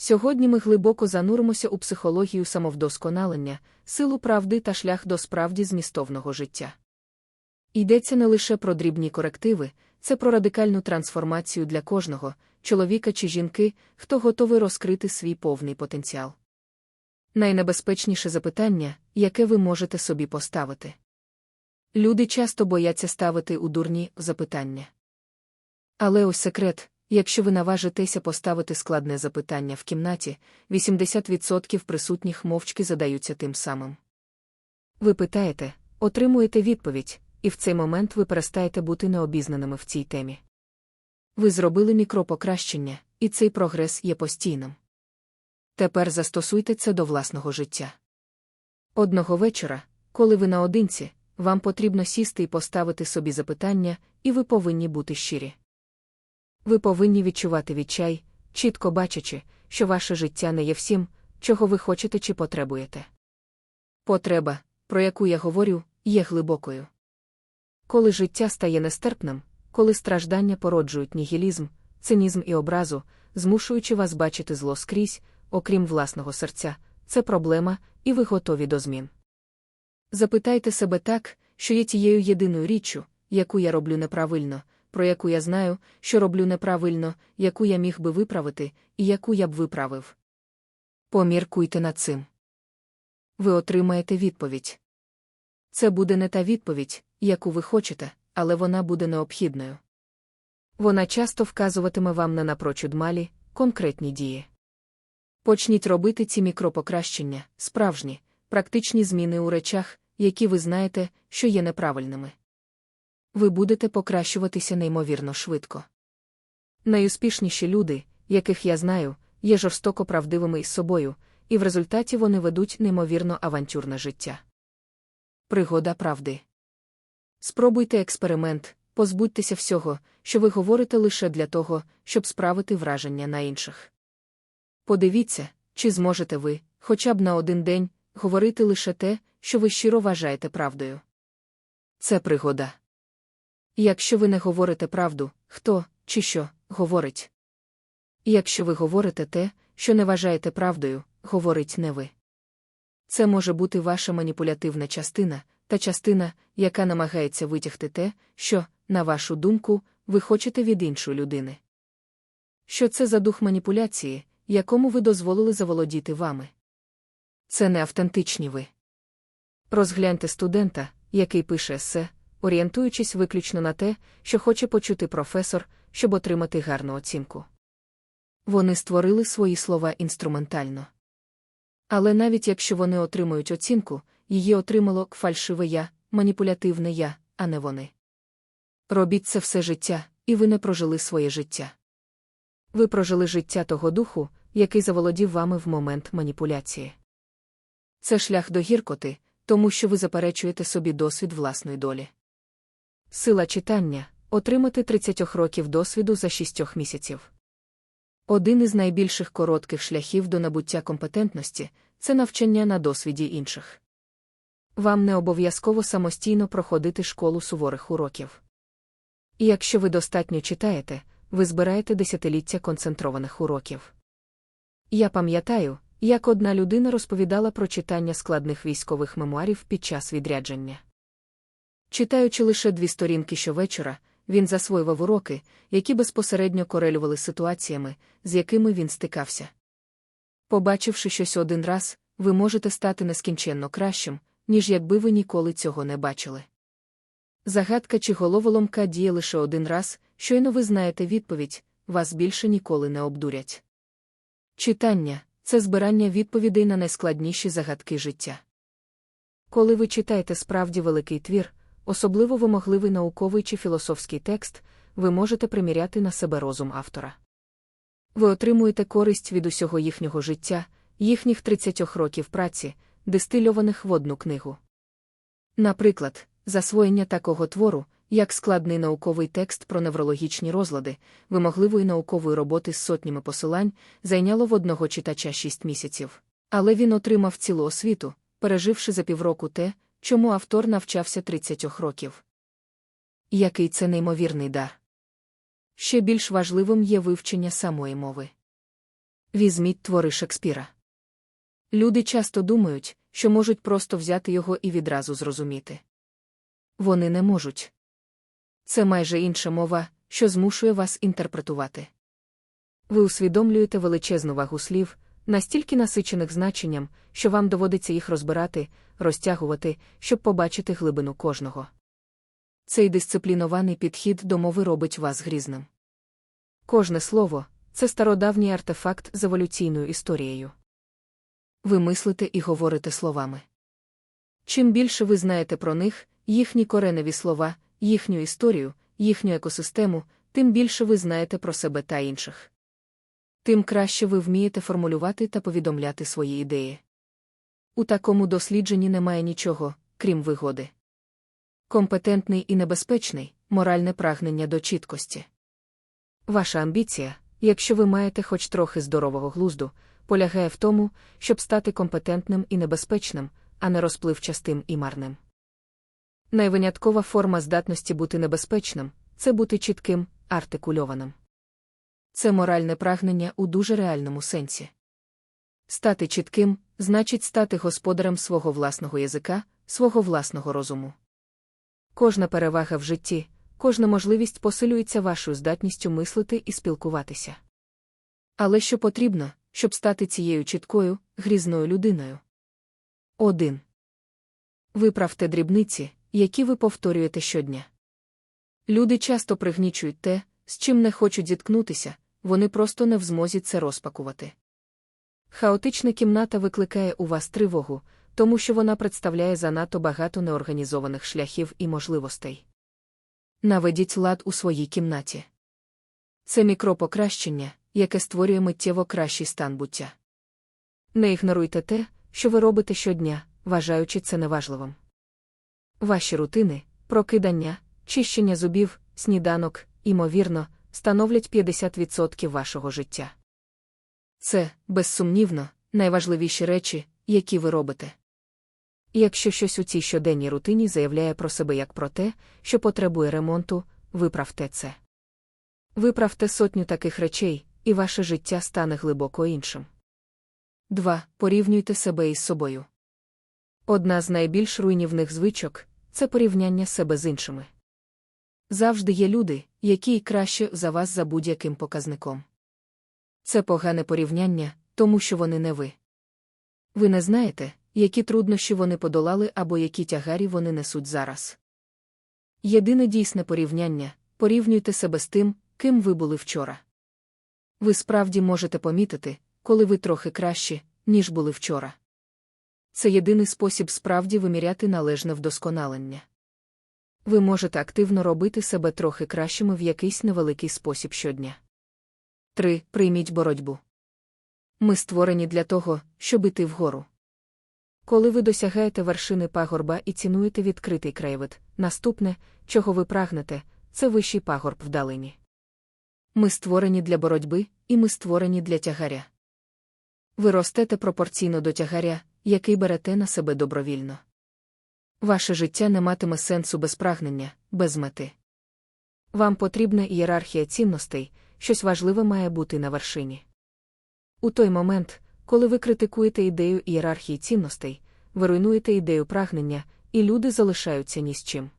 Сьогодні ми глибоко зануримося у психологію самовдосконалення, силу правди та шлях до справді змістовного життя. Йдеться не лише про дрібні корективи, це про радикальну трансформацію для кожного, чоловіка чи жінки, хто готовий розкрити свій повний потенціал. Найнебезпечніше запитання, яке ви можете собі поставити. Люди часто бояться ставити у дурні запитання. Але ось секрет якщо ви наважитеся поставити складне запитання в кімнаті, 80% присутніх мовчки задаються тим самим. Ви питаєте, отримуєте відповідь, і в цей момент ви перестаєте бути необізнаними в цій темі. Ви зробили мікропокращення, і цей прогрес є постійним. Тепер застосуйте це до власного життя. Одного вечора, коли ви наодинці, вам потрібно сісти і поставити собі запитання, і ви повинні бути щирі. Ви повинні відчувати відчай, чітко бачачи, що ваше життя не є всім, чого ви хочете чи потребуєте. Потреба, про яку я говорю, є глибокою. Коли життя стає нестерпним, коли страждання породжують нігілізм, цинізм і образу, змушуючи вас бачити зло скрізь, окрім власного серця, це проблема, і ви готові до змін. Запитайте себе так, що є тією єдиною річчю, яку я роблю неправильно, про яку я знаю, що роблю неправильно, яку я міг би виправити, і яку я б виправив. Поміркуйте над цим. Ви отримаєте відповідь. Це буде не та відповідь, яку ви хочете, але вона буде необхідною. Вона часто вказуватиме вам на напрочуд малі, конкретні дії. Почніть робити ці мікропокращення, справжні, практичні зміни у речах, які ви знаєте, що є неправильними. Ви будете покращуватися неймовірно швидко. Найуспішніші люди, яких я знаю, є жорстоко правдивими із собою, і в результаті вони ведуть неймовірно авантюрне життя. Пригода правди. Спробуйте експеримент, позбудьтеся всього, що ви говорите лише для того, щоб справити враження на інших. Подивіться, чи зможете ви, хоча б на один день, говорити лише те, що ви щиро вважаєте правдою. Це пригода. Якщо ви не говорите правду, хто чи що говорить. Якщо ви говорите те, що не вважаєте правдою, говорить не ви. Це може бути ваша маніпулятивна частина, та частина, яка намагається витягти те, що, на вашу думку, ви хочете від іншої людини. Що це за дух маніпуляції, якому ви дозволили заволодіти вами? Це не автентичні ви. Розгляньте студента, який пише есе, орієнтуючись виключно на те, що хоче почути професор, щоб отримати гарну оцінку. Вони створили свої слова інструментально. Але навіть якщо вони отримують оцінку, її отримало фальшиве я, маніпулятивне я, а не вони. Робіть це все життя, і ви не прожили своє життя. Ви прожили життя того духу, який заволодів вами в момент маніпуляції. Це шлях до гіркоти, тому що ви заперечуєте собі досвід власної долі. Сила читання отримати 30 років досвіду за 6 місяців. Один із найбільших коротких шляхів до набуття компетентності це навчання на досвіді інших. Вам не обов'язково самостійно проходити школу суворих уроків. І якщо ви достатньо читаєте, ви збираєте десятиліття концентрованих уроків. Я пам'ятаю, як одна людина розповідала про читання складних військових мемуарів під час відрядження. Читаючи лише дві сторінки щовечора, він засвоював уроки, які безпосередньо корелювали ситуаціями, з якими він стикався. Побачивши щось один раз, ви можете стати нескінченно кращим, ніж якби ви ніколи цього не бачили. Загадка чи головоломка діє лише один раз, щойно ви знаєте відповідь, вас більше ніколи не обдурять. Читання це збирання відповідей на найскладніші загадки життя. Коли ви читаєте справді великий твір, особливо вимогливий науковий чи філософський текст, ви можете приміряти на себе розум автора. Ви отримуєте користь від усього їхнього життя, їхніх 30 років праці, дистильованих в одну книгу. Наприклад, засвоєння такого твору, як складний науковий текст про неврологічні розлади, вимогливої наукової роботи з сотнями посилань, зайняло в одного читача 6 місяців. Але він отримав цілу освіту, переживши за півроку те, чому автор навчався 30 років. Який це неймовірний дар. Ще більш важливим є вивчення самої мови. Візьміть твори Шекспіра. Люди часто думають, що можуть просто взяти його і відразу зрозуміти. Вони не можуть. Це майже інша мова, що змушує вас інтерпретувати. Ви усвідомлюєте величезну вагу слів, настільки насичених значенням, що вам доводиться їх розбирати, розтягувати, щоб побачити глибину кожного. Цей дисциплінований підхід до мови робить вас грізним. Кожне слово це стародавній артефакт з еволюційною історією. Ви мислите і говорите словами. Чим більше ви знаєте про них, їхні кореневі слова, їхню історію, їхню екосистему, тим більше ви знаєте про себе та інших. Тим краще ви вмієте формулювати та повідомляти свої ідеї. У такому дослідженні немає нічого, крім вигоди. Компетентний і небезпечний моральне прагнення до чіткості. Ваша амбіція, якщо ви маєте хоч трохи здорового глузду, полягає в тому, щоб стати компетентним і небезпечним, а не розпливчастим і марним. Найвиняткова форма здатності бути небезпечним це бути чітким, артикульованим. Це моральне прагнення у дуже реальному сенсі. Стати чітким значить стати господарем свого власного язика, свого власного розуму. Кожна перевага в житті, кожна можливість посилюється вашою здатністю мислити і спілкуватися. Але що потрібно, щоб стати цією чіткою, грізною людиною? 1. Виправте дрібниці, які ви повторюєте щодня. Люди часто пригнічують те, з чим не хочуть зіткнутися, вони просто не в змозі це розпакувати. Хаотична кімната викликає у вас тривогу, тому що вона представляє занадто багато неорганізованих шляхів і можливостей. Наведіть лад у своїй кімнаті. Це мікропокращення, яке створює миттєво кращий стан буття. Не ігноруйте те, що ви робите щодня, вважаючи це неважливим. Ваші рутини, прокидання, чищення зубів, сніданок, імовірно, становлять 50% вашого життя. Це, безсумнівно, найважливіші речі, які ви робите. Якщо щось у цій щоденній рутині заявляє про себе як про те, що потребує ремонту, виправте це. Виправте сотню таких речей, і ваше життя стане глибоко іншим. 2. Порівнюйте себе із собою. Одна з найбільш руйнівних звичок це порівняння себе з іншими. Завжди є люди, які краще за вас за будь-яким показником. Це погане порівняння, тому що вони не ви. Ви не знаєте, які труднощі вони подолали або які тягарі вони несуть зараз. Єдине дійсне порівняння порівнюйте себе з тим, ким ви були вчора. Ви справді можете помітити, коли ви трохи кращі, ніж були вчора. Це єдиний спосіб справді виміряти належне вдосконалення. Ви можете активно робити себе трохи кращими в якийсь невеликий спосіб щодня. 3. Прийміть боротьбу. Ми створені для того, щоб іти вгору. Коли ви досягаєте вершини пагорба і цінуєте відкритий краєвид, наступне, чого ви прагнете, це вищий пагорб вдалині. Ми створені для боротьби, і ми створені для тягаря. Ви ростете пропорційно до тягаря, який берете на себе добровільно. Ваше життя не матиме сенсу без прагнення, без мети. Вам потрібна ієрархія цінностей, щось важливе має бути на вершині. У той момент, коли ви критикуєте ідею ієрархії цінностей, ви руйнуєте ідею прагнення, і люди залишаються ні з чим.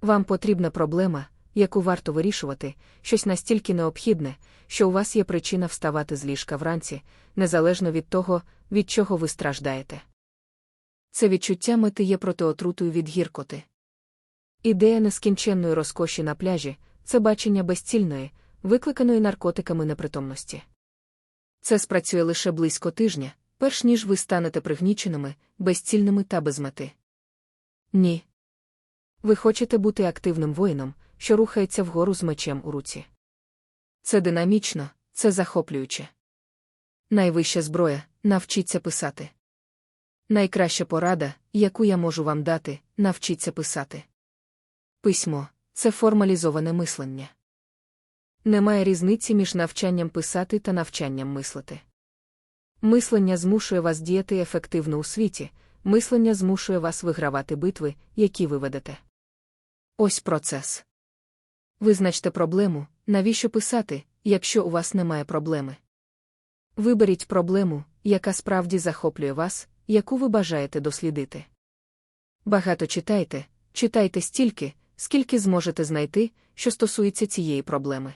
Вам потрібна проблема, яку варто вирішувати, щось настільки необхідне, що у вас є причина вставати з ліжка вранці, незалежно від того, від чого ви страждаєте. Це відчуття мети є протиотрутою від гіркоти. Ідея нескінченної розкоші на пляжі це бачення безцільної, викликаної наркотиками непритомності. Це спрацює лише близько тижня, перш ніж ви станете пригніченими, безцільними та без мети. Ні. Ви хочете бути активним воїном, що рухається вгору з мечем у руці. Це динамічно, це захоплююче. Найвища зброя навчіться писати. Найкраща порада, яку я можу вам дати, навчіться писати. Письмо це формалізоване мислення. Немає різниці між навчанням писати та навчанням мислити. Мислення змушує вас діяти ефективно у світі, мислення змушує вас вигравати битви, які ви ведете. Ось процес. Визначте проблему, навіщо писати, якщо у вас немає проблеми. Виберіть проблему, яка справді захоплює вас, яку ви бажаєте дослідити. Багато читайте, читайте стільки, скільки зможете знайти, що стосується цієї проблеми.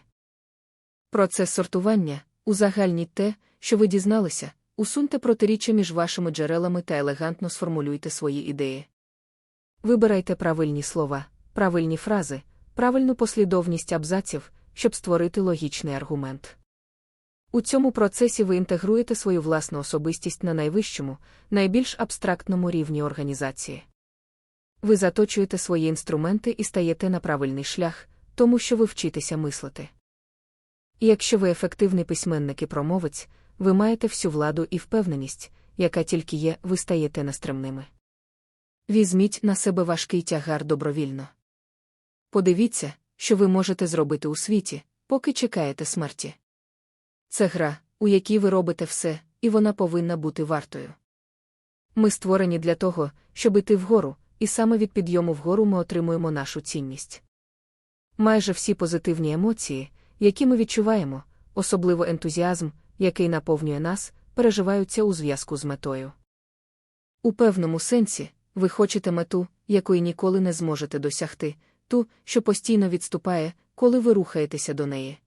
Процес сортування узагальніть те, що ви дізналися, усуньте протиріччя між вашими джерелами та елегантно сформулюйте свої ідеї. Вибирайте правильні слова, правильні фрази, правильну послідовність абзаців, щоб створити логічний аргумент. У цьому процесі ви інтегруєте свою власну особистість на найвищому, найбільш абстрактному рівні організації. Ви заточуєте свої інструменти і стаєте на правильний шлях, тому що ви вчитеся мислити. І якщо ви ефективний письменник і промовець, ви маєте всю владу і впевненість, яка тільки є, ви стаєте нестримними. Візьміть на себе важкий тягар добровільно. Подивіться, що ви можете зробити у світі, поки чекаєте смерті. Це гра, у якій ви робите все, і вона повинна бути вартою. Ми створені для того, щоб іти вгору, і саме від підйому вгору ми отримуємо нашу цінність. Майже всі позитивні емоції, які ми відчуваємо, особливо ентузіазм, який наповнює нас, переживаються у зв'язку з метою. У певному сенсі, ви хочете мету, якої ніколи не зможете досягти, ту, що постійно відступає, коли ви рухаєтеся до неї.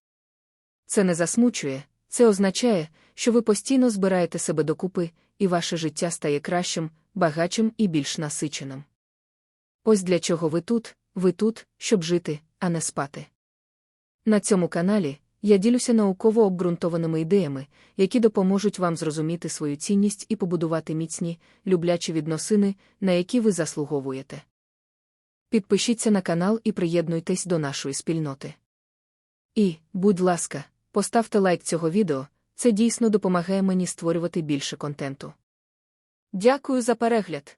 Це не засмучує, це означає, що ви постійно збираєте себе докупи, і ваше життя стає кращим, багатшим і більш насиченим. Ось для чого ви тут, ви тут, щоб жити, а не спати. На цьому каналі я ділюся науково обґрунтованими ідеями, які допоможуть вам зрозуміти свою цінність і побудувати міцні, люблячі відносини, на які ви заслуговуєте. Підпишіться на канал і приєднуйтесь до нашої спільноти. І, будь ласка, поставте лайк цього відео, це дійсно допомагає мені створювати більше контенту. Дякую за перегляд!